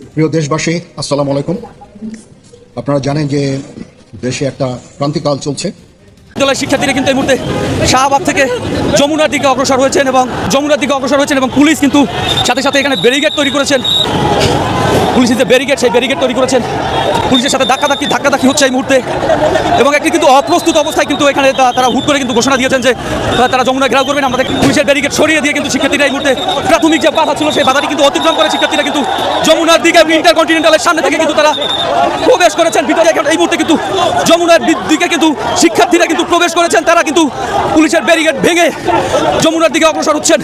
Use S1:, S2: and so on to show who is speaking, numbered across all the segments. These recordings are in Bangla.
S1: প্রিয় দেশবাসী, আসসালামু আলাইকুম। আপনারা জানেন যে দেশে একটা ক্রান্তিকাল চলছে।
S2: বিদ্যালয়ের শিক্ষার্থীরা কিন্তু এই মুহূর্তে শাহবাগ থেকে যমুনার দিকে অগ্রসর হয়েছেন এবং যমুনার দিকে অগ্রসর হয়েছেন এবং পুলিশ কিন্তু সাথে সাথে এখানে ব্যারিগেড তৈরি করেছেন। পুলিশের যে ব্যারিগেড সেই ব্যারিগেড তৈরি করেছেন। পুলিশের সাথে ধাক্কাধাক্কি ধাক্কাধাক্কি হচ্ছে এই মুহূর্তে। এবং একটি কিন্তু অপ্রস্তুত অবস্থায় কিন্তু এখানে তারা হুট করে কিন্তু ঘোষণা দিয়েছেন যে তারা যমুনা ঘেরাও করবেন। আমাদের পুলিশের ব্যারিগেড সরিয়ে দিয়ে কিন্তু শিক্ষার্থীরা এই মুহূর্তে প্রাথমিক যে বাধা ছিল সেই বাধাটি কিন্তু অতিক্রম করে শিক্ষার্থীরা কিন্তু যমুনার দিকে ইন্টারকন্টিনেন্টালের সামনে থেকে কিন্তু তারা প্রবেশ করেছেন। ভিতরে এই মুহূর্তে কিন্তু যমুনার দিকে কিন্তু শিক্ষার্থীরা কিন্তু প্রবেশ করেছেন। তারা কিন্তু পুলিশের ব্যারিগেড ভেঙে যমুনার দিকে অগ্রসর হচ্ছেন।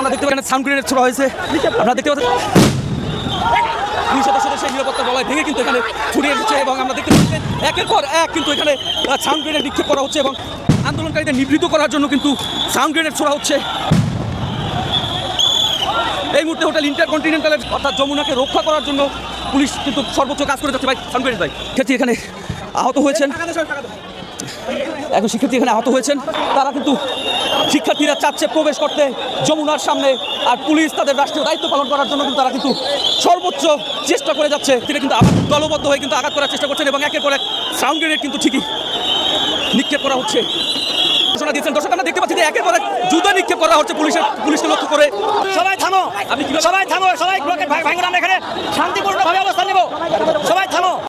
S2: আমরা দেখতে পাচ্ছি সাউন্ড গ্রেনেড ছোড়া হয়েছে। আপনারা দেখতে পাচ্ছেন? দুই সদস্য সেই নিরাপত্তা বলয় ভেঙে কিন্তু এখানে ছড়িয়ে দিচ্ছে এবং আমরা দেখতে পাচ্ছি একের পর এক কিন্তু এখানে সাউন্ড গ্রেনেড নিক্ষেপ করা হচ্ছে এবং আন্দোলনকারীদের নিবৃত করার জন্য কিন্তু সাউন্ড গ্রেনেড ছোড়া হচ্ছে। এই মুহূর্তে হোটেল ইন্টারকন্টিনেন্টালের অর্থাৎ যমুনাকে রক্ষা করার জন্য পুলিশ কিন্তু সর্বোচ্চ কাজ করে যাচ্ছে। ভাই সাউন্ড গ্রেনেড ভাই এখানে আহত হয়েছেন। এখন শিক্ষার্থী এখানে আহত হয়েছেন। তারা কিন্তু শিক্ষার্থীরা চাচ্ছে প্রবেশ করতে যমুনার সামনে আর পুলিশ তাদের রাষ্ট্রীয় দায়িত্ব পালন করার জন্য কিন্তু তারা কিন্তু সর্বোচ্চ চেষ্টা করে যাচ্ছে। তিনি কিন্তু দলবদ্ধ হয়ে কিন্তু আঘাত করার চেষ্টা করছেন এবং একের পর এক সাউন্ড গ্রেনেড কিন্তু ঠিকই নিক্ষেপ করা হচ্ছে। ঘোষণা দিয়েছেন দর্শক আমরা দেখতে পাচ্ছি যে একের পর এক জুতো নিক্ষেপ করা হচ্ছে পুলিশের পুলিশকে লক্ষ্য করে।
S3: সবাই থামো
S2: আপনি
S3: সবাই থামো সবাই ব্লকের ভাঙুন আমরা এখানে শান্তিপূর্ণভাবে অবস্থান নেব। সবাই থামো।